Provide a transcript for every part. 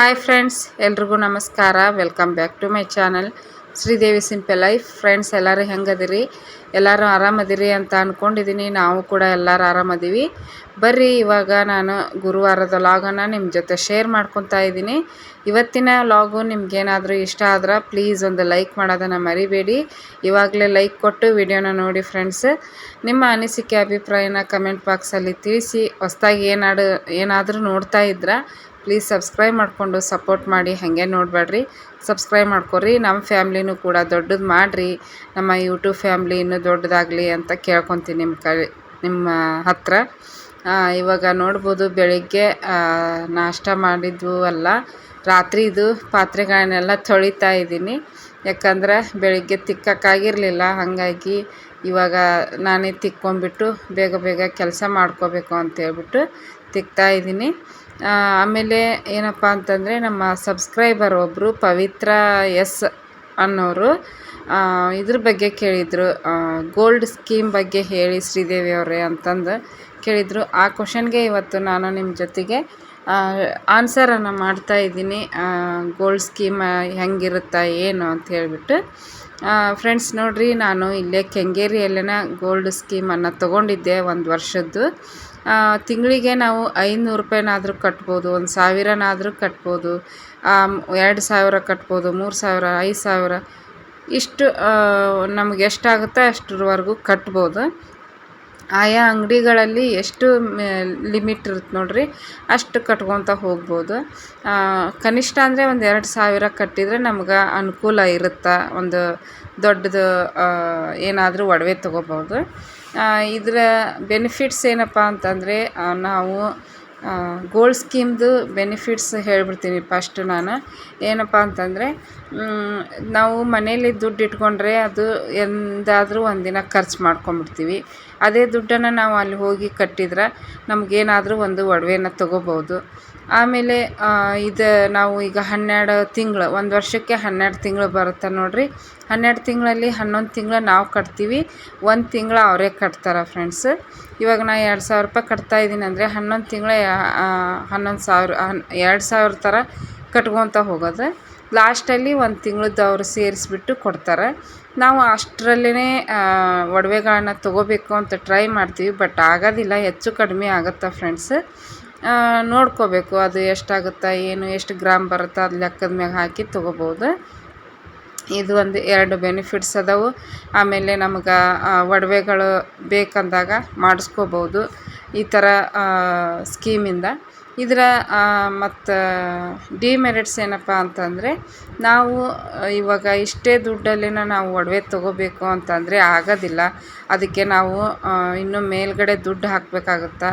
Hi friends, ಎಲ್ರಿಗೂ ನಮಸ್ಕಾರ. Welcome back to my channel. Sridevi simple life. Friends, ಎಲ್ಲರೂ ಹೆಂಗದಿರಿ? ಎಲ್ಲರೂ ಆರಾಮದಿರಿ ಅಂತ ಅಂದ್ಕೊಂಡಿದ್ದೀನಿ ನಾವು ಕೂಡ ಎಲ್ಲರೂ ಆರಾಮದೀವಿ. ಬರ್ರಿ, ಇವಾಗ ನಾನು ಗುರುವಾರದ ಲಾಗನ್ನು ನಿಮ್ಮ ಜೊತೆ ಶೇರ್ ಮಾಡ್ಕೊತಾ ಇದ್ದೀನಿ ಇವತ್ತಿನ ಲಾಗು ನಿಮ್ಗೇನಾದರೂ ಇಷ್ಟ ಆದ್ರೆ ಪ್ಲೀಸ್ ಒಂದು ಲೈಕ್ ಮಾಡೋದನ್ನು ಮರಿಬೇಡಿ. ಇವಾಗಲೇ ಲೈಕ್ ಕೊಟ್ಟು ವಿಡಿಯೋನ ನೋಡಿ ಫ್ರೆಂಡ್ಸ್ ನಿಮ್ಮ ಅನಿಸಿಕೆ, ಅಭಿಪ್ರಾಯನ ಕಮೆಂಟ್ ಬಾಕ್ಸಲ್ಲಿ ತಿಳಿಸಿ. ಹೊಸ್ದಾಗಿ ಏನಾಡು, ಏನಾದರೂ ನೋಡ್ತಾ ಇದ್ರೆ ಪ್ಲೀಸ್ ಸಬ್ಸ್ಕ್ರೈಬ್ ಮಾಡಿಕೊಂಡು ಸಪೋರ್ಟ್ ಮಾಡಿ, ಹಾಗೆ ನೋಡಬೇಡ್ರಿ ಸಬ್ಸ್ಕ್ರೈಬ್ ಮಾಡ್ಕೊರಿ ನಮ್ಮ ಫ್ಯಾಮ್ಲಿನೂ ಕೂಡ ದೊಡ್ಡದು ಮಾಡಿರಿ. ನಮ್ಮ ಯೂಟ್ಯೂಬ್ ಫ್ಯಾಮ್ಲಿ ಇನ್ನೂ ದೊಡ್ಡದಾಗಲಿ ಅಂತ ಕೇಳ್ಕೊತೀನಿ ನಿಮ್ಮ ಕೈ ನಿಮ್ಮ ಹತ್ತಿರ ಇವಾಗ ನೋಡ್ಬೋದು ಬೆಳಿಗ್ಗೆ ನಾಷ್ಟ ಮಾಡಿದ್ವು ಅಲ್ಲ, ರಾತ್ರಿ ಇದು ಪಾತ್ರೆಗಳನ್ನೆಲ್ಲ ತೊಳಿತಾ ಇದ್ದೀನಿ. ಯಾಕಂದ್ರೆ ಬೆಳಿಗ್ಗೆ ತಿಕ್ಕಕ್ಕಾಗಿರಲಿಲ್ಲ, ಹಾಗಾಗಿ ಇವಾಗ ನಾನೇ ತಿಕ್ಕೊಂಬಿಟ್ಟು ಬೇಗ ಬೇಗ ಕೆಲಸ ಮಾಡ್ಕೋಬೇಕು ಅಂತೇಳ್ಬಿಟ್ಟು ತಿಕ್ತಾ ಇದ್ದೀನಿ. ಆಮೇಲೆ ಏನಪ್ಪ ಅಂತಂದರೆ ನಮ್ಮ ಸಬ್ಸ್ಕ್ರೈಬರ್ ಒಬ್ಬರು ಪವಿತ್ರ ಎಸ್ ಅನ್ನೋರು ಇದ್ರ ಬಗ್ಗೆ ಕೇಳಿದರು. ಗೋಲ್ಡ್ ಸ್ಕೀಮ್ ಬಗ್ಗೆ ಹೇಳಿ ಶ್ರೀದೇವಿ ಅವರೇ ಅಂತಂದು ಕೇಳಿದರು. ಆ ಕ್ವಶನ್ಗೆ ಇವತ್ತು ನಾನು ನಿಮ್ಮ ಜೊತೆಗೆ ಆನ್ಸರನ್ನು ಮಾಡ್ತಾ ಇದ್ದೀನಿ. ಗೋಲ್ಡ್ ಸ್ಕೀಮ್ ಹೆಂಗಿರುತ್ತಾ, ಏನು ಅಂತ ಹೇಳಿಬಿಟ್ಟು. ಫ್ರೆಂಡ್ಸ್ ನೋಡಿರಿ, ನಾನು ಇಲ್ಲೇ ಕೆಂಗೇರಿಯಲ್ಲೇನ ಗೋಲ್ಡ್ ಸ್ಕೀಮನ್ನು ತೊಗೊಂಡಿದ್ದೆ ಒಂದು ವರ್ಷದ್ದು. ತಿಂಗಳಿಗೆ ನಾವು ಐನೂರು ರೂಪಾಯಿನಾದರೂ ಕಟ್ಬೋದು, ಒಂದು ಸಾವಿರನಾದರೂ ಕಟ್ಬೋದು ಎರಡು ಸಾವಿರ ಕಟ್ಬೋದು, ಮೂರು ಸಾವಿರ, ಐದು ಸಾವಿರ, ಇಷ್ಟು ನಮ್ಗೆ ಎಷ್ಟಾಗುತ್ತೆ ಅಷ್ಟರವರೆಗೂ ಕಟ್ಬೋದು. ಆಯಾ ಅಂಗಡಿಗಳಲ್ಲಿ ಎಷ್ಟು ಲಿಮಿಟ್ ಇರುತ್ತೆ ನೋಡಿರಿ, ಅಷ್ಟು ಕಟ್ಕೊತ ಹೋಗ್ಬೋದು. ಕನಿಷ್ಠ ಅಂದರೆ ಒಂದು ಎರಡು ಸಾವಿರ ಕಟ್ಟಿದರೆ ನಮ್ಗೆ ಅನುಕೂಲ ಇರುತ್ತೆ, ಒಂದು ದೊಡ್ಡದು ಏನಾದರೂ ಒಡವೆ ತೊಗೋಬೋದು ಇದರ ಬೆನಿಫಿಟ್ಸ್ ಏನಪ್ಪ ಅಂತಂದರೆ ನಾವು ಗೋಲ್ಡ್ ಸ್ಕೀಮ್ದು ಬೆನಿಫಿಟ್ಸ್ ಹೇಳ್ಬಿಡ್ತೀನಿ ಫಸ್ಟ್ ನಾನು. ಏನಪ್ಪ ಅಂತಂದರೆ ನಾವು ಮನೇಲಿ ದುಡ್ಡು ಇಟ್ಕೊಂಡ್ರೆ ಅದು ಎಂದಾದರೂ ಒಂದಿನ ಖರ್ಚು ಮಾಡ್ಕೊಂಬಿಡ್ತೀವಿ ಅದೇ ದುಡ್ಡನ್ನು ನಾವು ಅಲ್ಲಿ ಹೋಗಿ ಕಟ್ಟಿದ್ರೆ ನಮಗೇನಾದರೂ ಒಂದು ಒಡವೆನ ತೊಗೋಬೋದು. ಆಮೇಲೆ ಇದು ನಾವು ಈಗ ಹನ್ನೆರಡು ತಿಂಗಳು, ಒಂದು ವರ್ಷಕ್ಕೆ ಹನ್ನೆರಡು ತಿಂಗಳು ಬರುತ್ತೆ ನೋಡಿರಿ. ಹನ್ನೆರಡು ತಿಂಗಳಲ್ಲಿ ಹನ್ನೊಂದು ತಿಂಗಳು ನಾವು ಕಟ್ತೀವಿ. ಒಂದು ತಿಂಗಳು ಅವರೇ ಕಟ್ತಾರೆ ಫ್ರೆಂಡ್ಸ್. ಇವಾಗ ನಾ ಎರಡು ಸಾವಿರ ರೂಪಾಯಿ ಕಟ್ತಾ ಅಂದರೆ ಹನ್ನೊಂದು ತಿಂಗಳು ಹನ್ನೊಂದು ಸಾವಿರ ಎರಡು ಸಾವಿರ ಥರ ಕಟ್ಕೊತ ಹೋಗೋದು. ಲಾಸ್ಟಲ್ಲಿ ಒಂದು ತಿಂಗಳದ್ದು ಅವರು ಸೇರಿಸ್ಬಿಟ್ಟು ಕೊಡ್ತಾರೆ. ನಾವು ಅಷ್ಟರಲ್ಲೇ ಒಡವೆಗಳನ್ನ ತೊಗೋಬೇಕು ಅಂತ ಟ್ರೈ ಮಾಡ್ತೀವಿ, ಬಟ್ ಆಗೋದಿಲ್ಲ, ಹೆಚ್ಚು ಕಡಿಮೆ ಆಗುತ್ತೆ ಫ್ರೆಂಡ್ಸ್. ನೋಡ್ಕೋಬೇಕು ಅದು ಎಷ್ಟಾಗುತ್ತೆ, ಏನು, ಎಷ್ಟು ಗ್ರಾಮ್ ಬರುತ್ತಾ, ಅದು ಲೆಕ್ಕದ ಮ್ಯಾಗ ಹಾಕಿ ತೊಗೋಬೋದು. ಇದು ಒಂದು ಎರಡು ಬೆನಿಫಿಟ್ಸ್ ಅದಾವು. ಆಮೇಲೆ ನಮ್ಗೆ ಒಡವೆಗಳು ಬೇಕಂದಾಗ ಮಾಡಿಸ್ಕೋಬೋದು. ಈ ಥರ ಸ್ಕೀಮಿಂದ. ಇದರ ಮತ್ತು ಡಿಮೆರಿಟ್ಸ್ ಏನಪ್ಪ ಅಂತಂದರೆ, ನಾವು, ಇವಾಗ ಇಷ್ಟೇ ದುಡ್ಡಲ್ಲಿನ ನಾವು ಒಡವೆ ತೊಗೋಬೇಕು ಅಂತಂದರೆ ಆಗೋದಿಲ್ಲ. ಅದಕ್ಕೆ ನಾವು ಇನ್ನೂ ಮೇಲುಗಡೆ ದುಡ್ಡು ಹಾಕಬೇಕಾಗತ್ತೆ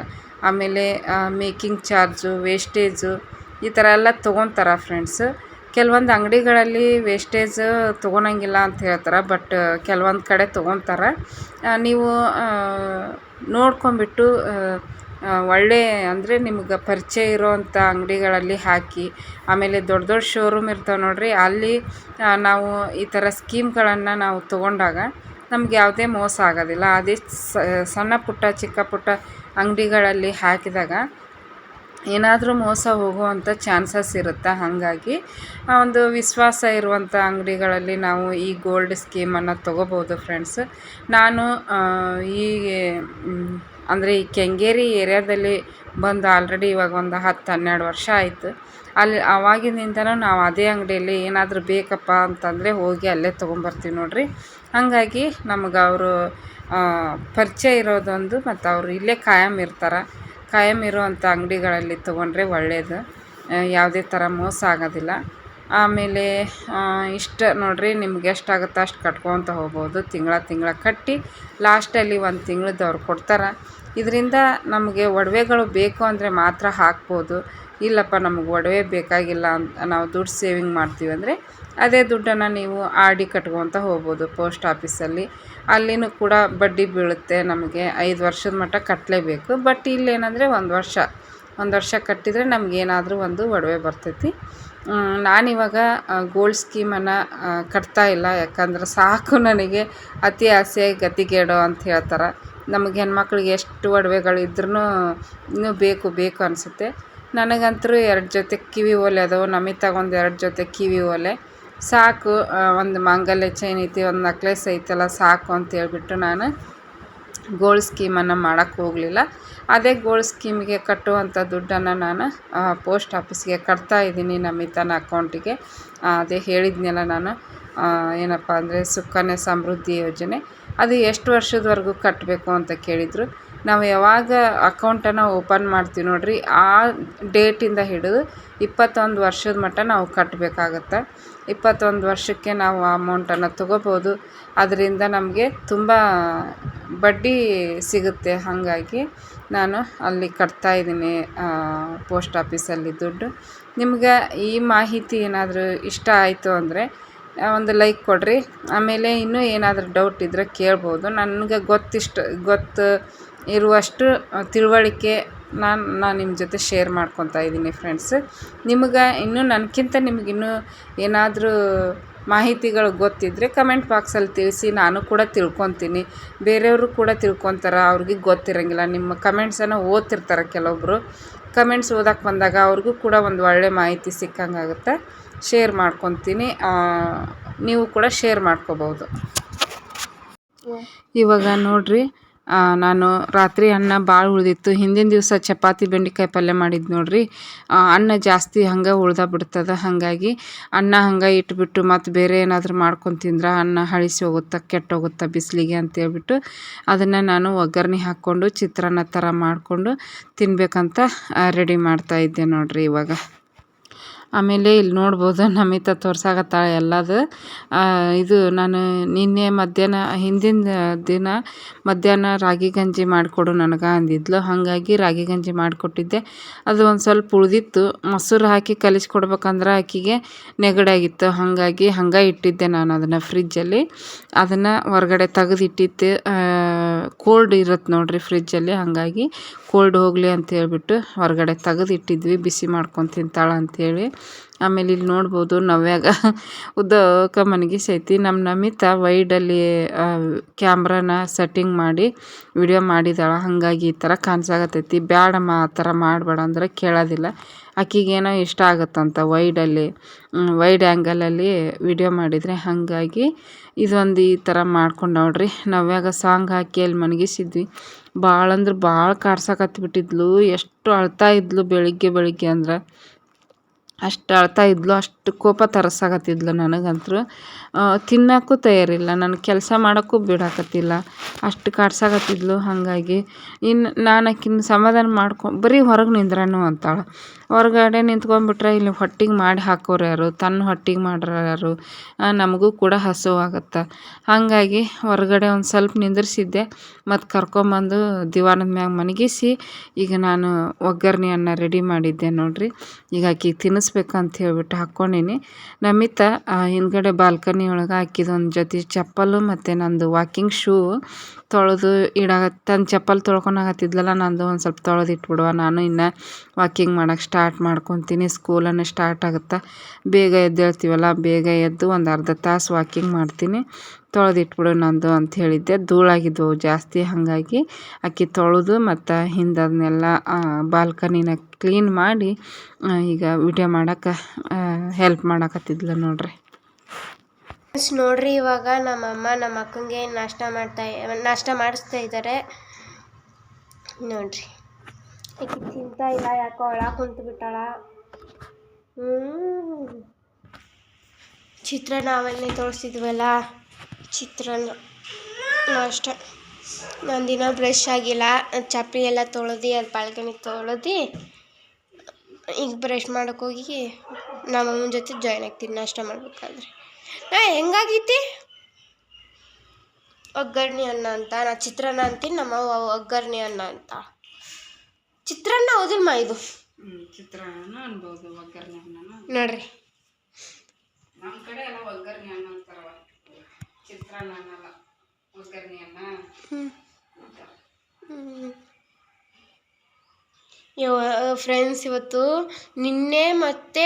ಆಮೇಲೆ ಮೇಕಿಂಗ್ ಚಾರ್ಜು, ವೇಸ್ಟೇಜು ಈ ಥರ ಎಲ್ಲ ತೊಗೊತಾರೆ ಫ್ರೆಂಡ್ಸ್. ಕೆಲವೊಂದು ಅಂಗಡಿಗಳಲ್ಲಿ ವೇಸ್ಟೇಜ್ ತೊಗೊಳಂಗಿಲ್ಲ ಅಂತ ಹೇಳ್ತಾರೆ, ಬಟ್ ಕೆಲವೊಂದು ಕಡೆ ತೊಗೊತಾರೆ. ನೀವು ನೋಡ್ಕೊಂಬಿಟ್ಟು ಒಳ್ಳೆ ಅಂದರೆ ನಿಮ್ಗೆ ಪರಿಚಯ ಇರೋವಂಥ ಅಂಗಡಿಗಳಲ್ಲಿ ಹಾಕಿ, ಆಮೇಲೆ ದೊಡ್ಡ ದೊಡ್ಡ ಶೋರೂಮ್ ಇರ್ತಾವೆ ನೋಡಿರಿ, ಅಲ್ಲಿ ನಾವು ಈ ಥರ ಸ್ಕೀಮ್ಗಳನ್ನು ನಾವು ತೊಗೊಂಡಾಗ ನಮ್ಗೆ ಯಾವುದೇ ಮೋಸ ಆಗೋದಿಲ್ಲ. ಅದೇ ಸಣ್ಣ ಪುಟ್ಟ, ಚಿಕ್ಕ ಪುಟ್ಟ ಅಂಗಡಿಗಳಲ್ಲಿ ಹಾಕಿದಾಗ ಏನಾದರೂ ಮೋಸ ಹೋಗುವಂಥ ಚಾನ್ಸಸ್ ಇರುತ್ತೆ? ಹಾಗಾಗಿ ಒಂದು ವಿಶ್ವಾಸ ಇರುವಂಥ ಅಂಗಡಿಗಳಲ್ಲಿ ನಾವು ಈ ಗೋಲ್ಡ್ ಸ್ಕೀಮನ್ನು ತೊಗೋಬೋದು ಫ್ರೆಂಡ್ಸ್. ನಾನು ಈ ಅಂದರೆ ಈ ಕೆಂಗೇರಿ ಏರಿಯಾದಲ್ಲಿ ಬಂದು ಆಲ್ರೆಡಿ ಇವಾಗ ಒಂದು ಹತ್ತು, ಹನ್ನೆರಡು ವರ್ಷ ಆಯಿತು. ಅಲ್ಲಿ ಆವಾಗಿನಿಂದನೂ ನಾವು ಅದೇ ಅಂಗಡಿಯಲ್ಲಿ ಏನಾದರೂ ಬೇಕಪ್ಪ ಅಂತಂದರೆ ಹೋಗಿ ಅಲ್ಲೇ ತೊಗೊಂಬರ್ತೀವಿ ನೋಡಿರಿ. ಹಾಗಾಗಿ ನಮ್ಗೆ ಅವರು ಪರಿಚಯ ಇರೋದೊಂದು ಮತ್ತು ಅವರು ಇಲ್ಲೇ ಕಾಯಂ ಇರ್ತಾರೆ. ಕಾಯಂ ಇರುವಂಥ ಅಂಗಡಿಗಳಲ್ಲಿ ತೊಗೊಂಡ್ರೆ ಒಳ್ಳೆಯದು ಯಾವುದೇ ಥರ ಮೋಸ ಆಗೋದಿಲ್ಲ. ಆಮೇಲೆ ಇಷ್ಟು ನೋಡಿರಿ ನಿಮ್ಗೆ ಎಷ್ಟಾಗುತ್ತೋ ಅಷ್ಟು ಕಟ್ಕೊತ ಹೋಗ್ಬೋದು. ತಿಂಗಳ ತಿಂಗಳ ಕಟ್ಟಿ ಲಾಸ್ಟಲ್ಲಿ ಒಂದು ತಿಂಗಳದ್ದು ಅವ್ರು ಕೊಡ್ತಾರೆ. ಇದರಿಂದ ನಮಗೆ ಒಡವೆಗಳು ಬೇಕು ಅಂದರೆ ಮಾತ್ರ ಹಾಕ್ಬೋದು. ಇಲ್ಲಪ್ಪ, ನಮಗೆ ಒಡವೆ ಬೇಕಾಗಿಲ್ಲ ಅಂತ ನಾವು ದುಡ್ಡು ಸೇವಿಂಗ್ ಮಾಡ್ತೀವಿ ಅಂದರೆ ಅದೇ ದುಡ್ಡನ್ನು ನೀವು ಆರ್ ಡಿ ಕಟ್ಕೊತ ಹೋಗ್ಬೋದು ಪೋಸ್ಟ್ ಆಫೀಸಲ್ಲಿ ಅಲ್ಲಿನೂ ಕೂಡ ಬಡ್ಡಿ ಬೀಳುತ್ತೆ ನಮಗೆ. ಐದು ವರ್ಷದ ಮಟ್ಟ ಕಟ್ಟಲೇಬೇಕು ಬಟ್ ಇಲ್ಲೇನಂದರೆ ಒಂದು ವರ್ಷ. ಒಂದು ವರ್ಷ ಕಟ್ಟಿದರೆ ನಮಗೇನಾದರೂ ಒಂದು ಒಡವೆ ಬರ್ತೈತಿ. ನಾನಿವಾಗ ಗೋಲ್ಡ್ ಸ್ಕೀಮನ್ನು ಕಟ್ತಾ ಇಲ್ಲ. ಯಾಕಂದ್ರೆ ಸಾಕು ನನಗೆ. ಅತಿ ಆಸೆ ಗತಿಗೇಡು ಅಂತ ಹೇಳ್ತಾರೆ. ನಮಗೆ ಹೆಣ್ಮಕ್ಳಿಗೆ ಎಷ್ಟು ಒಡವೆಗಳಿದ್ರೂ ಇನ್ನೂ ಬೇಕು ಬೇಕು ಅನಿಸುತ್ತೆ. ನನಗಂತೂ ಎರಡು ಜೊತೆ ಕಿವಿ ಓಲೆ ಅದಾವೆ. ನಮಗೆ ತಗೊಂಡು ಎರಡು ಜೊತೆ ಕಿವಿ ಓಲೆ. ಸಾಕು ಒಂದು ಮಾಂಗಲ್ಯ ಚೈನ್ ಐತಿ, ಒಂದು ನಕ್ಲೆಸ್ ಐತಲ್ಲ, ಸಾಕು ಅಂತ ಹೇಳ್ಬಿಟ್ಟು ನಾನು ಗೋಲ್ಡ್ ಸ್ಕೀಮನ್ನು ಮಾಡೋಕ್ಕೆ ಹೋಗಲಿಲ್ಲ. ಅದೇ ಗೋಲ್ಡ್ ಸ್ಕೀಮಿಗೆ ಕಟ್ಟುವಂಥ ದುಡ್ಡನ್ನು ನಾನು ಪೋಸ್ಟ್ ಆಫೀಸ್ಗೆ ಕಟ್ತಾ ಇದ್ದೀನಿ ನಮಿತನ ಅಕೌಂಟಿಗೆ ಅದೇ ಹೇಳಿದ್ನಲ್ಲ ನಾನು ಏನಪ್ಪ ಅಂದರೆ ಸುಕನ್ಯಾ ಸಮೃದ್ಧಿ ಯೋಜನೆ. ಅದು ಎಷ್ಟು ವರ್ಷದವರೆಗೂ ಕಟ್ಟಬೇಕು ಅಂತ ಕೇಳಿದರು. ನಾವು ಯಾವಾಗ ಅಕೌಂಟನ್ನು ಓಪನ್ ಮಾಡ್ತೀವಿ ನೋಡಿರಿ, ಆ ಡೇಟಿಂದ ಹಿಡಿದು ಇಪ್ಪತ್ತೊಂದು ವರ್ಷದ ಮಟ್ಟ ನಾವು ಕಟ್ಟಬೇಕಾಗತ್ತೆ ಇಪ್ಪತ್ತೊಂದು ವರ್ಷಕ್ಕೆ ನಾವು ಆ ಅಮೌಂಟನ್ನು ತಗೋಬೋದು. ಅದರಿಂದ ನಮಗೆ ತುಂಬ ಬಡ್ಡಿ ಸಿಗುತ್ತೆ. ಹಾಗಾಗಿ ನಾನು ಅಲ್ಲಿ ಕಟ್ತಾ ಇದ್ದೀನಿ ಪೋಸ್ಟ್ ಆಫೀಸಲ್ಲಿ ದುಡ್ಡು. ನಿಮ್ಗೆ ಈ ಮಾಹಿತಿ ಏನಾದರೂ ಇಷ್ಟ ಆಯಿತು ಅಂದರೆ ಒಂದು ಲೈಕ್ ಕೊಡಿರಿ. ಆಮೇಲೆ ಇನ್ನೂ ಏನಾದರೂ ಡೌಟ್ ಇದ್ದರೆ ಕೇಳ್ಬೋದು. ನನಗೆ ಗೊತ್ತಿಷ್ಟು, ಗೊತ್ತು ಇರುವಷ್ಟು ತಿಳುವಳಿಕೆ ನಾನು ನಾನು ನಿಮ್ಮ ಜೊತೆ ಶೇರ್ ಮಾಡ್ಕೊತಾ ಇದ್ದೀನಿ ಫ್ರೆಂಡ್ಸ್ ನಿಮಗೆ ಇನ್ನೂ ನನಗಿಂತ ನಿಮಗಿನ್ನೂ ಏನಾದರೂ ಮಾಹಿತಿಗಳು ಗೊತ್ತಿದ್ದರೆ ಕಮೆಂಟ್ ಬಾಕ್ಸಲ್ಲಿ ತಿಳಿಸಿ ನಾನು ಕೂಡ ತಿಳ್ಕೊತೀನಿ. ಬೇರೆಯವರು ಕೂಡ ತಿಳ್ಕೊತಾರೆ ಅವ್ರಿಗೆ ಗೊತ್ತಿರೋಂಗಿಲ್ಲ. ನಿಮ್ಮ ಕಮೆಂಟ್ಸನ್ನು ಓದ್ತಿರ್ತಾರೆ ಕೆಲವೊಬ್ಬರು ಕಮೆಂಟ್ಸ್ ಓದಕ್ಕೆ ಬಂದಾಗ ಅವ್ರಿಗೂ ಕೂಡ ಒಂದು ಒಳ್ಳೆ ಮಾಹಿತಿ ಸಿಕ್ಕಂಗಾಗುತ್ತೆ. ಶೇರ್ ಮಾಡ್ಕೊತೀನಿ. ನೀವು ಕೂಡ ಶೇರ್ ಮಾಡ್ಕೋಬೋದು ಇವಾಗ ನೋಡಿರಿ ನಾನು ರಾತ್ರಿ ಅನ್ನ ಭಾಳ ಉಳಿದಿತ್ತು. ಹಿಂದಿನ ದಿವಸ ಚಪಾತಿ, ಬೆಂಡೆಕಾಯಿ ಪಲ್ಯ ಮಾಡಿದ್ದು ನೋಡಿರಿ. ಅನ್ನ ಜಾಸ್ತಿ ಹಂಗೆ ಉಳ್ದ ಬಿಡ್ತದೆ. ಹಾಗಾಗಿ ಅನ್ನ ಹಂಗೆ ಇಟ್ಬಿಟ್ಟು ಮತ್ತು ಬೇರೆ ಏನಾದರೂ ಮಾಡ್ಕೊಂಡು ತಿಂದ್ರೆ ಅನ್ನ ಹಳಿಸಿ ಹೋಗುತ್ತೆ ಕೆಟ್ಟೋಗುತ್ತೆ ಬಿಸಿಲಿಗೆ ಅಂತೇಳ್ಬಿಟ್ಟು ಅದನ್ನು ನಾನು ಒಗ್ಗರಣೆ ಹಾಕ್ಕೊಂಡು ಚಿತ್ರಾನ್ನ ಥರ ಮಾಡಿಕೊಂಡು ತಿನ್ನಬೇಕಂತ ರೆಡಿ ಮಾಡ್ತಾಯಿದ್ದೆ ನೋಡಿರಿ ಇವಾಗ. ಆಮೇಲೆ ಇಲ್ಲಿ ನೋಡ್ಬೋದು ನಮಿತಾ ತೋರ್ಸಾಕತ್ತಾಳೆ ಎಲ್ಲದು. ಇದು ನಾನು ನಿನ್ನೆ ಮಧ್ಯಾಹ್ನ, ಹಿಂದಿನ ದಿನ ಮಧ್ಯಾಹ್ನ ರಾಗಿ ಗಂಜಿ ಮಾಡಿಕೊಡು ನನಗೆ ಅಂದಿದ್ಲು. ಹಾಗಾಗಿ ರಾಗಿ ಗಂಜಿ ಮಾಡಿಕೊಟ್ಟಿದ್ದೆ. ಅದು ಒಂದು ಸ್ವಲ್ಪ ಉಳಿದಿತ್ತು. ಮೊಸರು ಹಾಕಿ ಕಲಿಸ್ಕೊಡ್ಬೇಕಂದ್ರೆ ಆಕಿಗೆ ನೆಗಡಾಗಿತ್ತು ಹಾಗಾಗಿ ಹಂಗೆ ಇಟ್ಟಿದ್ದೆ ನಾನು ಅದನ್ನು ಫ್ರಿಜ್ಜಲ್ಲಿ ಅದನ್ನು ಹೊರಗಡೆ ತೆಗೆದಿಟ್ಟಿದ್ದೆ. ಕೋಲ್ಡ್ ಇರುತ್ತೆ ನೋಡಿರಿ ಫ್ರಿಜ್ಜಲ್ಲಿ ಹಾಗಾಗಿ ಕೋಲ್ಡ್ ಹೋಗಲಿ ಅಂತ ಹೇಳ್ಬಿಟ್ಟು ಹೊರಗಡೆ ತೆಗೆದು ಇಟ್ಟಿದ್ವಿ ಬಿಸಿ ಮಾಡ್ಕೊಂಡು ತಿಂತಾಳೆ ಅಂಥೇಳಿ ಆಮೇಲೆ ಇಲ್ಲಿ ನೋಡ್ಬೋದು ನವ್ಯಾಗ. ಉದ್ದಕ್ಕೆ ಮನಗಿಸೈತಿ ನಮ್ಮ ನಮಿತಾ ವೈಡಲ್ಲಿ ಕ್ಯಾಮ್ರಾನ ಸೆಟ್ಟಿಂಗ್ ಮಾಡಿ ವಿಡಿಯೋ ಮಾಡಿದಾಳ. ಹಾಗಾಗಿ ಈ ಥರ ಕಾಣಿಸಾಕತ್ತೈತಿ ಬ್ಯಾಡಮ್ಮ, ಆ ಥರ ಮಾಡಬೇಡ ಅಂದ್ರೆ ಕೇಳೋದಿಲ್ಲ. ಆಕಿಗೇನೋ ಇಷ್ಟ ಆಗುತ್ತಂತ ವೈಡಲ್ಲಿ ವೈಡ್ ಆ್ಯಂಗಲಲ್ಲಿ ವಿಡಿಯೋ ಮಾಡಿದರೆ. ಹಾಗಾಗಿ ಇದೊಂದು ಈ ಥರ ಮಾಡ್ಕೊಂಡು ನೋಡ್ರಿ. ನವ್ಯಾಗ ಸಾಂಗ್ ಹಾಕಿ ಅಲ್ಲಿ ಮನಗಿಸಿದ್ವಿ. ಭಾಳ ಅಂದ್ರೆ ಭಾಳ ಕಾಡ್ಸಕತ್ಬಿಟ್ಟಿದ್ಲು. ಎಷ್ಟು ಅಳ್ತಾ ಇದ್ಲು ಬೆಳಿಗ್ಗೆ ಬೆಳಿಗ್ಗೆ ಅಂದ್ರೆ. ಅಷ್ಟು ಅಳ್ತಾ ಇದ್ಲು, ಅಷ್ಟು ಕೋಪ ತರಿಸಾಕತ್ತಿದ್ಲು ನನಗಂತೂ ತಿನ್ನೋಕ್ಕೂ ತಯಾರಿಲ್ಲ ನನ್ನ ಕೆಲಸ ಮಾಡೋಕ್ಕೂ ಬಿಡಾಕತ್ತಿಲ್ಲ, ಅಷ್ಟು ಕಾಡ್ಸಾಕತ್ತಿದ್ಲು ಹಾಗಾಗಿ. ಇನ್ನು ನಾನು ಆಕಿನ ಸಮಾಧಾನ ಮಾಡ್ಕೊ, ಬರೀ ಹೊರಗೆ ನಿಂದ್ರನು ಅಂತಾಳೆ. ಹೊರಗಡೆ ನಿಂತ್ಕೊಂಡ್ಬಿಟ್ರೆ ಇಲ್ಲಿ ಹೊಟ್ಟಿಗೆ ಮಾಡಿ ಹಾಕೋರು ಯಾರು ತನ್ನ ಹೊಟ್ಟಿಗೆ ಮಾಡ್ರಾರು ನಮಗೂ ಕೂಡ ಹಸುವಾಗತ್ತೆ. ಹಾಗಾಗಿ ಹೊರಗಡೆ ಒಂದು ಸ್ವಲ್ಪ ನಿಂದ್ರಿಸಿದ್ದೆ ಮತ್ತು ಕರ್ಕೊಂಬಂದು ದಿವಾನದ ಮ್ಯಾಗ ಮನಗಿಸಿ, ಈಗ ನಾನು ಒಗ್ಗರಣೆ ಅನ್ನ ರೆಡಿ ಮಾಡಿದ್ದೆ ನೋಡಿರಿ. ಈಗ ಆಕಿಗೆ ತಿನ್ನಿಸ್ಬೇಕಂತ ಹೇಳ್ಬಿಟ್ಟು ಹಾಕೊಂಡಿನಿ ನಮಿತಾ ಹಿಂದ್ಗಡೆ ಬಾಲ್ಕನಿ ಒಳಗೆ ಹಾಕಿದ ಒಂದು ಜೊತೆ ಚಪ್ಪಲು ಮತ್ತು ನಂದು ವಾಕಿಂಗ್ ಶೂ ತೊಳೆದು ಇಡಾಕ ತನ್ನ ಚಪ್ಪಲ್ ತೊಳ್ಕೊಳಕತ್ತಿದ್ಲಲ್ಲ ನಂದು ಒಂದು ಸ್ವಲ್ಪ ತೊಳೆದು ಇಟ್ಬಿಡುವ. ನಾನು ಇನ್ನು ವಾಕಿಂಗ್ ಮಾಡೋಕೆ ಸ್ಟಾರ್ಟ್ ಮಾಡ್ಕೊತೀನಿ. ಸ್ಕೂಲನ್ನು ಸ್ಟಾರ್ಟ್ ಆಗುತ್ತೆ? ಬೇಗ ಎದ್ದೇಳ್ತೀವಲ್ಲ? ಬೇಗ ಎದ್ದು ಒಂದು ಅರ್ಧ ತಾಸು ವಾಕಿಂಗ್ ಮಾಡ್ತೀನಿ. ತೊಳೆದಿಟ್ಬಿಡು ನಂದು ಅಂತ ಹೇಳಿದ್ದೆ. ಧೂಳಾಗಿದ್ವು ಜಾಸ್ತಿ, ಹಾಗಾಗಿ ಅಕ್ಕಿ ತೊಳೆದು ಮತ್ತು ಹಿಂದದನ್ನೆಲ್ಲ ಬಾಲ್ಕನಿನ ಕ್ಲೀನ್ ಮಾಡಿ ಈಗ ವಿಡಿಯೋ ಮಾಡೋಕೆ ಹೆಲ್ಪ್ ಮಾಡಕತ್ತಿದ್ಲು ನೋಡ್ರಿ. ನೋಡ್ರಿ ಇವಾಗ ನಮ್ಮಮ್ಮ ನಮ್ಮ ಅಕ್ಕಂಗೆ ನಾಷ್ಟ ಮಾಡ್ತಾ ನಾಷ್ಟ ಮಾಡಿಸ್ತಾ ಇದ್ದಾರೆ ನೋಡ್ರಿ. ಆಕೆ ತಿಂತಾ ಇಲ್ಲ, ಯಾಕೋ ಒಳ ಕುಂತು ಬಿಟ್ಟಾಳ ಹ್ಞೂ ಚಿತ್ರಾನ್ನ ಅವನ್ನೇ ತೋರಿಸಿದ್ವಲ್ಲ, ಚಿತ್ರಾನ್ನ ಅಷ್ಟೆ ನಾನು ದಿನ ಬ್ರಷ್ ಆಗಿಲ್ಲ, ಚಪ್ಪಲಿ ಎಲ್ಲ ತೊಳೆದು, ಅದು ಬಾಳ್ಕನಿ ತೊಳೆದು, ಈಗ ಬ್ರಷ್ ಮಾಡೋಕ್ಕೋಗಿ ನಮ್ಮಮ್ಮನ ಜೊತೆ ಜಾಯ್ನ್ ಆಗ್ತೀನಿ, ನಾಷ್ಟ ಮಾಡ್ಬೇಕಾದ್ರೆ. ನಾ ಹೆಂಗಾಗೈತಿ ಒಗ್ಗರಣೆ ಅನ್ನ ಅಂತ ನಾ ಚಿತ್ರಾನ್ನ ಅಂತೀನಿ ನಮ್ಮ ಒಗ್ಗರಣೆ ಅನ್ನ ಅಂತ. ಚಿತ್ರಾನ್ನ ಹೌದಿಲ್ಮ ಇದು? ಚಿತ್ರಾನ್ನ ಅನ್ಬೋದು ಒಗ್ಗರಣೆ ಅನ್ನನ. ನೋಡ್ರಿ. ನಮ್ಮ ಕಡೆ ಎಲ್ಲ ಒಗ್ಗರಣೆ ಅನ್ನ ಅಂತಾರವ. ಚಿತ್ರಾನ್ನ ಅನ್ನಲ್ಲ ಒಗ್ಗರಣೆ ಅನ್ನ. ಫ್ರೆಂಡ್ಸ್ ಇವತ್ತು ನಿನ್ನೆ ಮತ್ತು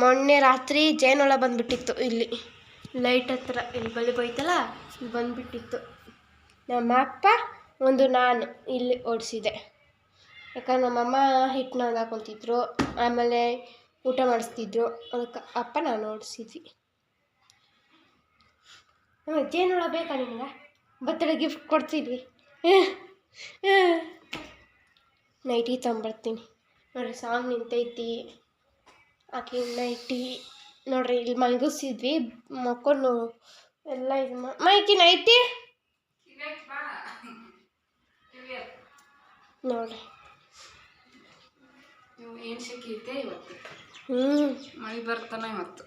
ಮೊನ್ನೆ ರಾತ್ರಿ ಜೇನೊಳ ಬಂದುಬಿಟ್ಟಿತ್ತು ಇಲ್ಲಿ. ಲೈಟ್ ಹತ್ರ ಇಲ್ಲಿ ಬಳಿ ಹೋಯ್ತಲ್ಲ ಇಲ್ಲಿ ಬಂದುಬಿಟ್ಟಿತ್ತು. ನಮ್ಮ ಅಪ್ಪ ಒಂದು ನಾನು ಇಲ್ಲಿ ಓಡಿಸಿದೆ. ಯಾಕಂದ್ರೆ ನಮ್ಮಮ್ಮ ಹಿಟ್ಟು ಹಾಕೊತಿದ್ರು ಆಮೇಲೆ ಊಟ ಮಾಡಿಸ್ತಿದ್ರು ಅದಕ್ಕೆ ಅಪ್ಪ ನಾನು ಓಡಿಸಿದ್ವಿ. ಜೇನೊಳ ಬೇಕಾ ನಿಮ್ಗೆ? ಬರ್ತಡೇ ಗಿಫ್ಟ್ ಕೊಡ್ತಿದ್ವಿ ನೈಟಿ ತಂಬರ್ತೀನಿ ನೋಡ್ರಿ ಸಾಂಗ್ ನಿಂತೈತಿ. ಆಕೆ ನೈಟಿ ನೋಡ್ರಿ ಇಲ್ಲಿ ಮಲಗಿಸಿದ್ವಿ ಮಕ್ಕೊಂಡು ಎಲ್ಲ ಇದು ಮೈಕಿ ನೈಟಿ? ನೋಡ್ರಿ. ಏನು ಹ್ಞೂ ಮಳೆ ಬರ್ತಾನೆ ಇವತ್ತು?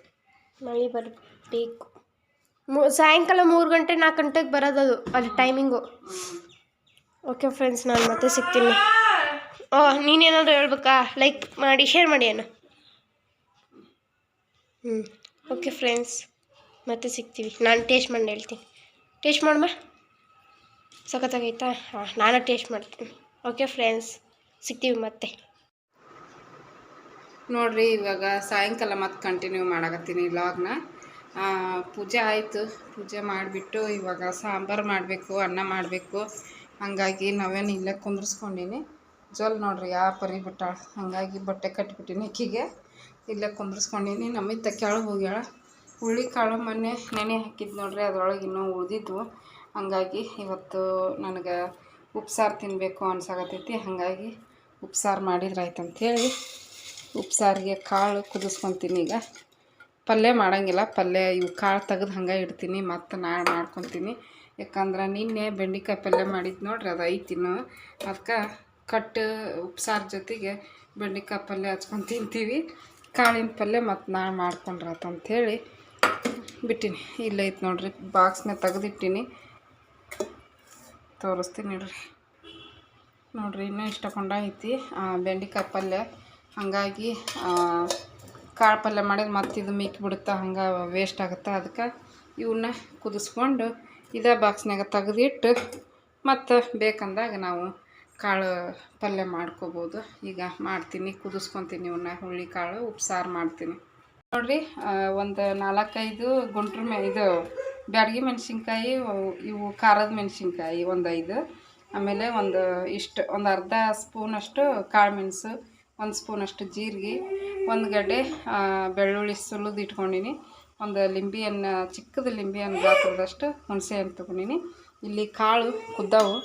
ಮಳೆ ಬರಬೇಕು. ಮೂ ಸಾಯಂಕಾಲ ಮೂರು ಗಂಟೆ ನಾಲ್ಕು ಗಂಟೆಗೆ ಬರೋದದು ಅದು ಟೈಮಿಂಗು ಓಕೆ ಫ್ರೆಂಡ್ಸ್ ನಾನು ಮತ್ತೆ ಸಿಗ್ತೀನಿ. ಓ ನೀನೇನಾದ್ರು ಹೇಳ್ಬೇಕಾ? ಲೈಕ್ ಮಾಡಿ ಶೇರ್ ಮಾಡಿ ಅಣ್ಣ ಹ್ಞೂ ಓಕೆ ಫ್ರೆಂಡ್ಸ್ ಮತ್ತೆ ಸಿಗ್ತೀವಿ. ನಾನು ಟೇಸ್ಟ್ ಮಾಡಿ ಹೇಳ್ತೀನಿ. ಟೇಸ್ಟ್ ಮಾಡಮ್ಮ ಸಖತ್ತಾಗೈತಾ? ಹಾಂ, ನಾನು ಟೇಸ್ಟ್ ಮಾಡ್ತೀನಿ. ಓಕೆ ಫ್ರೆಂಡ್ಸ್ ಸಿಗ್ತೀವಿ ಮತ್ತೆ. ನೋಡ್ರಿ, ಇವಾಗ ಸಾಯಂಕಾಲ ಮತ್ತೆ ಕಂಟಿನ್ಯೂ ಮಾಡಕತ್ತೀನಿ ಲಾಗ್ನ ಪೂಜೆ ಆಯಿತು. ಪೂಜೆ ಮಾಡಿಬಿಟ್ಟು ಇವಾಗ ಸಾಂಬಾರು ಮಾಡಬೇಕು, ಅನ್ನ ಮಾಡಬೇಕು. ಹಾಗಾಗಿ ನಾವೇನು ಇಲ್ಲೇ ಕುಂದ್ರಿಸ್ಕೊಂಡೀನಿ. ಜೋಲ್ ನೋಡ್ರಿ ಯಾವ ಪರಿ ಬಿಟ್ಟಾಳ ಹಾಗಾಗಿ ಬಟ್ಟೆ ಕಟ್ಬಿಟ್ಟಿನಿ ಅಕ್ಕಿಗೆ ಇಲ್ಲೇ ಕುಂದ್ರಿಸ್ಕೊಂಡೀನಿ. ನಮ್ಮಿತ್ತ ಕೆಳಗೆ ಹೋಗ್ಯಾಳ. ಹುಳಿ ಕಾಳು ಮೊನ್ನೆ ನೆನೆ ಹಾಕಿದ್ದು ನೋಡ್ರಿ, ಅದ್ರೊಳಗೆ ಇನ್ನೂ ಉಳಿದಿದ್ವು. ಹಾಗಾಗಿ ಇವತ್ತು ನನಗೆ ಉಪ್ಸಾರು ತಿನ್ನಬೇಕು ಅನ್ಸಾಕತ್ತೈತಿ. ಹಾಗಾಗಿ ಉಪ್ಸಾರು ಮಾಡಿದ್ರೆ ಆಯ್ತು ಅಂಥೇಳಿ ಉಪ್ಸಾರಿಗೆ ಕಾಳು ಕುದಿಸ್ಕೊತೀನಿ ಈಗ. ಪಲ್ಯ ಮಾಡೋಂಗಿಲ್ಲ, ಪಲ್ಯ ಇವು ಕಾಳು ತೆಗೆದು ಹಂಗೆ ಇಡ್ತೀನಿ, ಮತ್ತು ನಾಳೆ ಮಾಡ್ಕೊತೀನಿ. ಯಾಕಂದ್ರೆ ನಿನ್ನೆ ಬೆಂಡೆಕಾಯಿ ಪಲ್ಯ ಮಾಡಿದ್ದು ನೋಡ್ರಿ, ಅದು ಐತಿ ಇನ್ನು ಅದಕ್ಕೆ ಕಟ್ಟು ಉಪ್ಸಾರು ಜೊತೆಗೆ ಬೆಂಡೆಕಾಯಿ ಪಲ್ಯ ಹಚ್ಕೊಂಡು ತಿಂತೀವಿ. ಕಾಳಿನ ಪಲ್ಯ ಮತ್ತು ನಾಳೆ ಮಾಡ್ಕೊಂಡ್ರಾತ ಬಿಟ್ಟೀನಿ. ಇಲ್ಲೈತೆ ನೋಡ್ರಿ ಬಾಕ್ಸ್ನ ತೆಗೆದಿಟ್ಟಿನಿ. ತೋರಿಸ್ತೀನಿ ನೋಡ್ರಿ ನೋಡಿರಿ, ಇನ್ನೂ ಇಷ್ಟಕೊಂಡ ಐತಿ. ಬೆಂಡೆಕಾಯಿ ಪಲ್ಯ. ಹಾಗಾಗಿ ಕಾಳು ಪಲ್ಯ ಮಾಡಿದ್ರೆ ಮತ್ತೆ ಇದು ಮಿಕ್ಕಿ ಬಿಡುತ್ತೆ, ಹಂಗೆ ವೇಸ್ಟ್ ಆಗುತ್ತೆ ಅದಕ್ಕೆ ಇವನ್ನ ಕುದಿಸ್ಕೊಂಡು ಇದೇ ಬಾಕ್ಸ್ನಾಗ ತೆಗೆದಿಟ್ಟು ಮತ್ತು ಬೇಕಂದಾಗ ನಾವು ಕಾಳು ಪಲ್ಯ ಮಾಡ್ಕೋಬೋದು. ಈಗ ಮಾಡ್ತೀನಿ, ಕುದಿಸ್ಕೊತೀನಿ ಇವನ್ನ ಹುಳ್ಳಿ ಕಾಳು, ಉಪ್ಸಾರು ಮಾಡ್ತೀನಿ. ನೋಡಿರಿ ಒಂದು ನಾಲ್ಕೈದು ಗುಂಟ್ರ ಮೆ, ಇದು ಬ್ಯಾಡಗಿ ಮೆಣಸಿನ್ಕಾಯಿ, ಇವು ಖಾರದ ಮೆಣಸಿನ್ಕಾಯಿ ಒಂದು ಐದು ಆಮೇಲೆ ಒಂದು ಇಷ್ಟು, ಒಂದು ಅರ್ಧ ಸ್ಪೂನಷ್ಟು ಕಾಳು ಮೆಣಸು, ಒಂದು ಸ್ಪೂನಷ್ಟು ಜೀರಿಗೆ, ಒಂದು ಗಡ್ಡೆ ಬೆಳ್ಳುಳ್ಳಿ ಸುಲಿದು ಇಟ್ಕೊಂಡಿನಿ. ಒಂದು ಲಿಂಬೆ ಹಣ್ಣು ಚಿಕ್ಕದು ಲಿಂಬೆ ಹಣ್ಣು ಗಾತ್ರದಷ್ಟು ಹುಣಸೆ ಹಣ್ಣು ತೊಗೊಂಡಿನಿ. ಇಲ್ಲಿ ಕಾಳು ಕುದ್ದಾವು.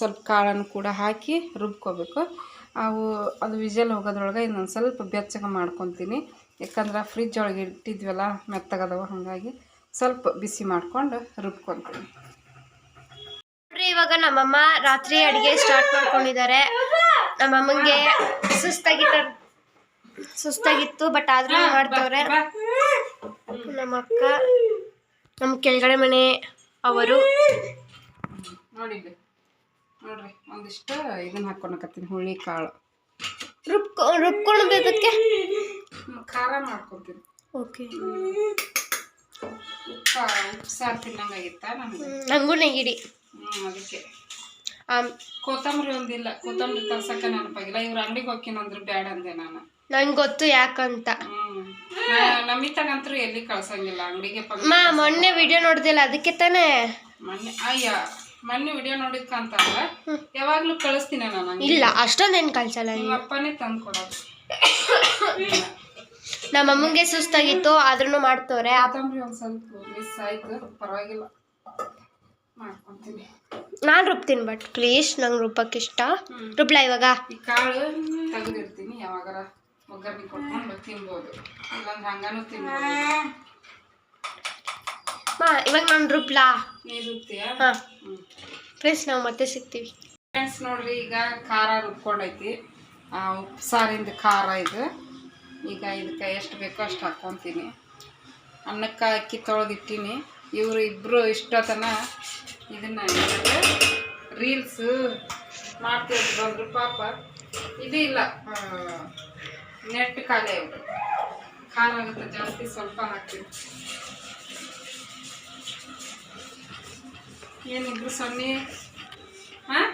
ಸ್ವಲ್ಪ ಕಾಳನ್ನು ಕೂಡ ಹಾಕಿ ರುಬ್ಕೋಬೇಕು. ಅವು ಅದು ವಿಜಲ್ ಹೋಗೋದ್ರೊಳಗೆ ಇನ್ನೊಂದು ಸ್ವಲ್ಪ ಬೆಚ್ಚಗೆ ಮಾಡ್ಕೊತೀನಿ. ಯಾಕಂದ್ರೆ ಫ್ರಿಜ್ ಒಳಗೆ ಇಟ್ಟಿದ್ವಲ್ಲ ಮೆತ್ತಗದವ ಹಾಗಾಗಿ ಸ್ವಲ್ಪ ಬಿಸಿ ಮಾಡ್ಕೊಂಡು ರುಬ್ಕೊತೀನಿ. ನೋಡ್ರಿ ಇವಾಗ ನಮ್ಮಮ್ಮ ರಾತ್ರಿ ಅಡುಗೆ ಸ್ಟಾರ್ಟ್ ಮಾಡ್ಕೊಂಡಿದ್ದಾರೆ. ನಮ್ಮಮ್ಮಂಗೆ ಸುಸ್ತಾಗಿತ್ತ ಸುಸ್ತಾಗಿತ್ತು ಬಟ್ ಆದ್ರೂ ಮಾಡ್ತವ್ರೆ? ನಮ್ಮ ಅಕ್ಕ ನಮ್ಮ ಕೆಳಗಡೆ ಮನೆ ಅವರು. ನೋಡಿದ್ದೆ. ನೋಡ್ರಿ ಒಂದಿಷ್ಟು ಇದನ್ನ ಹಾಕೊಳಕತ್ತೀನಿ ಹುಳಿ ಕಾಳು. ರುಬ್ಕೊ ಹ್ಮ್, ಖಾರ ಮಾಡ್ಕೊತೀನಿ. ಓಕೆ. ಉಪ್ಪ ಉಪ್ಪು ಸಾರು ತಿನ್ನಂಗಾಗಿತ್ತ ನನಗೆ ನಂಗೂ ನೆಗಿಡಿ. ಹ್ಞೂ ಅದಕ್ಕೆ. ಕೊತ್ತಂಬರಿ ಒಂದಿಲ್ಲ ಕೊತ್ತಂಬರಿ ತರ್ಸಕ್ಕೆ ನೆನಪಾಗಿಲ್ಲ ಇವ್ರು ಅಂಗಡಿಗೆ ಹೋಗ್ತೀನಂದ್ರೆ ಬ್ಯಾಡ ಅಂದೆ ನಾನು. ನಂಗೆ ಗೊತ್ತು ಯಾಕಂತ. ನಮಿತಾಗಂತೂ ಎಲ್ಲಿ ಕಳ್ಸಂಗಿಲ್ಲ ಅಂಗಡಿಗೆ ಮೊನ್ನೆ ವಿಡಿಯೋ ನೋಡ್ದಿಲ್ಲ ಅದಕ್ಕೆ ತಾನೇ? ಮೊನ್ನೆ ಅಯ್ಯ. ಮೊನ್ನೆ ವಿಡಿಯೋ ನೋಡಿದ್ಕಂತಲ್ಲ ಯಾವಾಗ್ಲೂ ಕಳಿಸ್ತೀನಿ ನಾನು ಇಲ್ಲ ಅಷ್ಟೊಂದೇನ್ ಕಳ್ಸಲ್ಲ ನಿಮ್ಮ ಅಪ್ಪನೇ ತಂದು ಕೊಡೋದು. ನಮ್ಮ ಅಮ್ಮಂಗೆ ಸುಸ್ತಾಗಿತ್ತು ಆದ್ರೂ ಮಾಡ್ತವ್ರೆ. ಆ- ಕೊತ್ತಂಬರಿ ಒಂದು ಸ್ವಲ್ಪ ಮಿಸ್ ಆಯ್ತು ಪರವಾಗಿಲ್ಲ. ಮಾಡ್ಕೊಂತೀನಿ. ನಾನ್ ರುಬ್ತೀನಿ ಬಟ್ ಪ್ಲೀಸ್ ನಂಗೆ ರುಬ್ಬಕ್ಕೆ ಇಷ್ಟ. ರುಬ್ಲ ಇವಾಗ. ಈ ಕಾಳು ತೆಗೆದಿರ್ತೀನಿ ಯಾವಾಗಾರ ಒಗ್ಗರಣೆ ಕೊಟ್ಕೊಂಡು ತಿನ್ಬೋದು. ಇಲ್ಲಾಂದ್ರೆ ಹಂಗಾನು ತಿನ್ಬೋದು. ಇವಾಗ ನಾನು ರುಬ್ಲಾ? ನೀ ರುಬ್ತೀಯಾ? ಹಾಂ. ಫ್ರೆಂಡ್ಸ್ ನಾವು ಮತ್ತೆ ಸಿಗ್ತೀವಿ. ಫ್ರೆಂಡ್ಸ್ ನೋಡ್ರಿ ಈಗ ಖಾರ ರುಬ್ಕೊಂಡೈತಿ. ಆ, ಉಪ್ಪು ಸಾರಿಂದ ಖಾರ ಇದು. ಈಗ ಇದಕ್ಕೆ ಎಷ್ಟು ಬೇಕೋ ಅಷ್ಟು ಹಾಕ್ಕೊತೀನಿ. ಅನ್ನಕ್ಕೆ ಅಕ್ಕಿ ತೊಳೆದಿಟ್ಟೀನಿ. ಇವರು ಇಬ್ಬರು ಇಷ್ಟೊತ್ತನ ಇದನ್ನು ರೀಲ್ಸ್ ಮಾಡ್ತಿದ್ರು ಬಂದರು ಪಾಪ. ಇದು ಇಲ್ಲ ನೆಟ್ ಖಾಲಿ ಅವರು ಖಾರ ಜಾಸ್ತಿ ಸ್ವಲ್ಪ ಹಾಕ್ತೀನಿ. ಏನಿಬ್ರು ಸೊನ್ನೆ? ಹಾಂ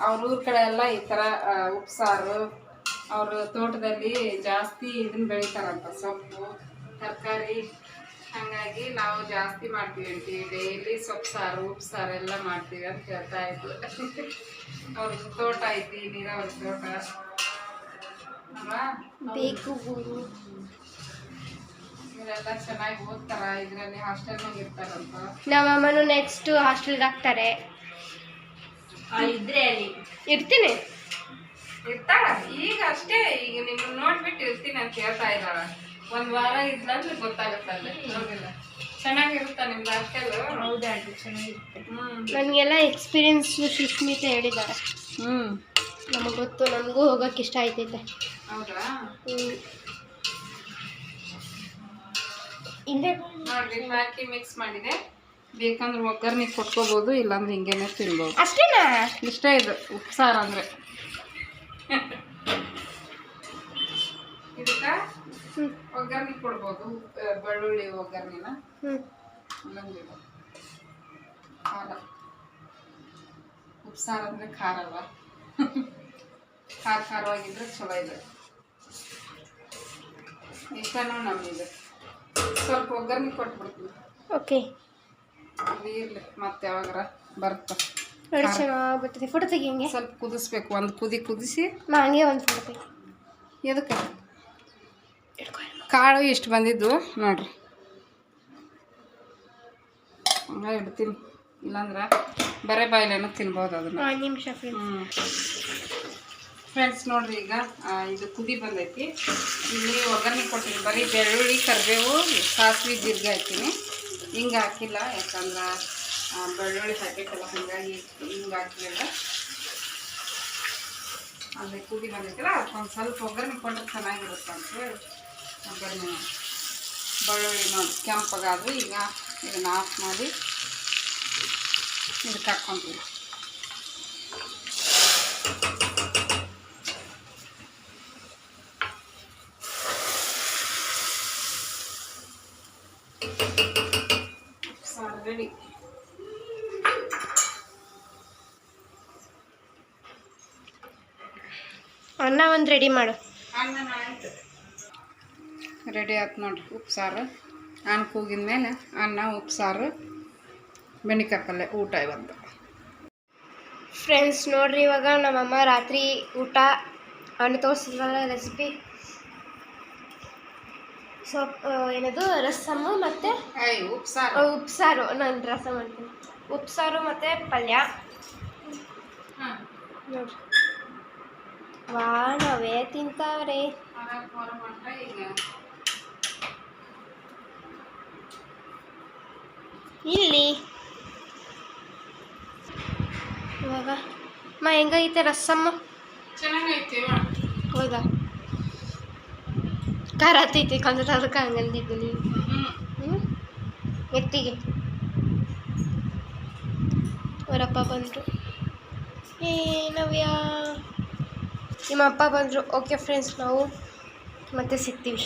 ಅವ್ರ ಊರ ಕಡೆ ಎಲ್ಲ ಈ ಆ, ಉಪ್ಸಾರು ಅವ್ರ ತೋಟದಲ್ಲಿ ಜಾಸ್ತಿ ಇದನ್ನ ಬೆಳಿತಾರಂತ ಸೊಪ್ಪು ತರಕಾರಿ. ಹಂಗಾಗಿ ನಾವು ಜಾಸ್ತಿ ಮಾಡ್ತೀವಿ ಅಂತೀವಿ. ಡೈಲಿ ಸೊಪ್ಪು ಸಾರು ಉಪ್ಪು ಎಲ್ಲ ಮಾಡ್ತೀವಿ ಅಂತ ಹೇಳ್ತಾ ಇದ್ರು. ಅವ್ರದ್ದು ತೋಟ ಐತಿ ನೀರಾವರಿ ತೋಟ. ಬೇಕು ಗುರು. ಇವರೆಲ್ಲ ಚೆನ್ನಾಗಿ ಓದ್ತಾರ? ಇದರಲ್ಲಿ ಹಾಸ್ಟೆಲ್ನಾಗ ಇರ್ತಾರಂತ? ನಮ್ಮ ಅಮ್ಮನು ನೆಕ್ಸ್ಟ್ ಹಾಸ್ಟೆಲ್ಗೆ ಹಾಕ್ತಾರೆ. ಇದ್ರೆ ಅಲ್ಲಿ. ಇರ್ತೀನಿ. ಇರ್ತಾಳ? ಈಗ ಅಷ್ಟೇ ಈಗ ನಿಮ್ಮನ್ನ ನೋಡ್ಬಿಟ್ಟು ಇರ್ತೀನಿ ಅಂತ ಹೇಳ್ತಾ ಇದ್ದಾಳ. ಒಂದ್ ವಾರ ಇದ್ಲಂದ್ರೆ ಗೊತ್ತಾಗುತ್ತಲ್ಲ ಹೌದಿಲ್ಲ. ಚೆನ್ನಾಗಿರುತ್ತಾ ನಿಮ್ದು ಹಾಸ್ಟೆಲ್? ಹೌದಾ ಚೆನ್ನಾಗಿರುತ್ತೆ. ನನಗೆಲ್ಲ ಎಕ್ಸ್ಪೀರಿಯನ್ಸ್ ಸುಶ್ಮಿತ ಹೇಳಿದ್ದಾರೆ. ಹ್ಮ್. ನಮಗೆ ಗೊತ್ತು ನನಗೂ ಹೋಗೋಕೆ ಇಷ್ಟ ಆಯ್ತೈತೆ. ಹೌದಾ. ಹಿಂದೆ ನೋಡ್ರಿ ಹಾಕಿ ಮಿಕ್ಸ್ ಮಾಡಿದೆ. ಬೇಕಂದ್ರೆ ಒಗ್ಗರ್ನಿ ಕೊಟ್ಕೋಬೋದು ಇಲ್ಲಾಂದ್ರೆ ಹಿಂಗೇನೆ ತಿನ್ಬೋದು. ಅಷ್ಟೇನಾ? ಇಷ್ಟ ಇದು ಉಪ್ಸಾರು ಅಂದ್ರೆ. ಇದಕ್ಕ ಒಗ್ಗರಣೆ ಕೊಡ್ಬೋದು ಬೆಳ್ಳುಳ್ಳಿ ಇದು ಖಾರ ಉಪ್ಸಾರು ಅಂದ್ರೆ ಖಾರ ಅಲ್ವಾ? ಖಾರ ಖಾರವಾಗಿದ್ರೆ ಚಲೋ ಇದೆ. ಇಷ್ಟನೂ ನಮಗೆ ಸ್ವಲ್ಪ ಒಗ್ಗರಣೆ ಕೊಟ್ಬಿಡ್ತೀನಿ. ಓಕೆ. ಅದು ಇರ್ಲಿ ಮತ್ತೆ ಯಾವಾಗಾರ ಬರುತ್ತೆ ನೋಡಿ ಚೆನ್ನಾಗಿ ಬರ್ತದೆ ಫೋಟೋ ತೆಗಿ ಹಿಂಗೆ. ಸ್ವಲ್ಪ ಕುದಿಸ್ಬೇಕು ಒಂದು ಕುದಿ ಕುದಿಸಿ. ನಾ ಹಂಗೆ ಒಂದು ಫೋಟೋ ತೆಗಿ. ಎದಕ್ಕೆ? ಕಾಳು ಇಷ್ಟು ಬಂದಿದ್ದು ನೋಡ್ರಿ. ಹಂಗ ಇಡ್ತೀನಿ. ಇಲ್ಲಾಂದ್ರೆ ಬರೇ ಬಾಯಿಲೇನೋ ತಿನ್ಬೋದು ಅದನ್ನ. ನಿಮಿಷ ಹ್ಞೂ ಫ್ರೆಂಡ್ಸ್ ನೋಡ್ರಿ ಈಗ ಇದು ಕುದಿ ಬಂದೈತಿ. ಇಲ್ಲಿ ಒಗ್ಗರಣೆ ಕೊಟ್ಟಿನಿ. ಬರೀ ಬೆಳ್ಳುಳ್ಳಿ, ಕರಿಬೇವು, ಸಾಸಿವೆ, ಜೀರಿಗೆ ಹಾಕ್ತೀನಿ ಹಿಂಗೆ ಹಾಕಿಲ್ಲ, ಯಾಕಂದ್ರೆ ಬೆಳ್ಳುಳ್ಳಿ ಹಾಕೈತಲ್ಲ, ಹಂಗಾಗಿ ಹಿಂಗೆ ಹಾಕಿಲ್ಲ. ಅಂದರೆ ಕುದಿ ಬಂದೈತಲ್ಲ ಅದಕ್ಕೊಂದು ಸ್ವಲ್ಪ ಒಗ್ಗರಣೆ ಕೊಟ್ಟರೆ ಚೆನ್ನಾಗಿರುತ್ತೆ ಅಂತೇಳಿ ಒಗ್ಗರಣೆ ಬೆಳ್ಳುಳ್ಳಿ ನೋಡಿ ಕೆಂಪಗಾದ್ರು ಈಗ ಇದನ್ನು ಆಫ್ ಮಾಡಿ, ಇದಕ್ಕೆ ಹಾಕ್ಕೊಂತೀವಿ ಸಾರು ರೆಡಿ ಅನ್ನ ಒಂದು ರೆಡಿ ಮಾಡು. ರೆಡಿ ಆಯ್ತು ನೋಡ್ರಿ ಉಪ್ಸಾರು ಸಾರು. ಅನ್ನ ಕೂಗಿದ ಮೇಲೆ ಅನ್ನ ಉಪ್ಸಾರು ಸಾರು ಪಲ್ಲೆ ಪಲ್ಯ ಊಟ ಇವತ್ತು. ಫ್ರೆಂಡ್ಸ್ ನೋಡ್ರಿ ಇವಾಗ ನಮ್ಮಮ್ಮ ರಾತ್ರಿ ಊಟ ಅನ್ನ ತೋರಿಸಿದ್ರಲ್ಲ ರೆಸಿಪಿ ಸೊ ಏನದು? ರಸಮ್ಮು ಮತ್ತು ಐ ಉಪ್ಪು ಸಾರು. ಉಪ್ಸಾರು ನಾನು ರಸಮ್ ಅಂತೀನಿ ಉಪ್ಸಾರು ಮತ್ತು ಪಲ್ಯ. ಹಾಂ ನೋಡ್ರಿ. ವಾ ನಾವೇ ತಿಂತಾವ್ರೆ ಇಲ್ಲಿ ಇವಾಗ ಅಮ್ಮ ಹೆಂಗೈತೆ ರಸಮ್ಮ ಚೆನ್ನಾಗೈತಿ ಹೌದಾ ಖಾರ ಹತ್ತೈತಿ ಕಂದ ಅದಕ್ಕೆ ಹಂಗಂದಿದ್ದು ನೀವು ಹ್ಞೂ ಎತ್ತಿಗೆ ಅವರಪ್ಪ ಬಂದರು ನವ್ಯ ನಿಮ್ಮ ಅಪ್ಪ ಬಂದರು ಓಕೆ ಫ್ರೆಂಡ್ಸ್ ನಾವು ಮತ್ತೆ ಸಿಗ್ತೀವಿ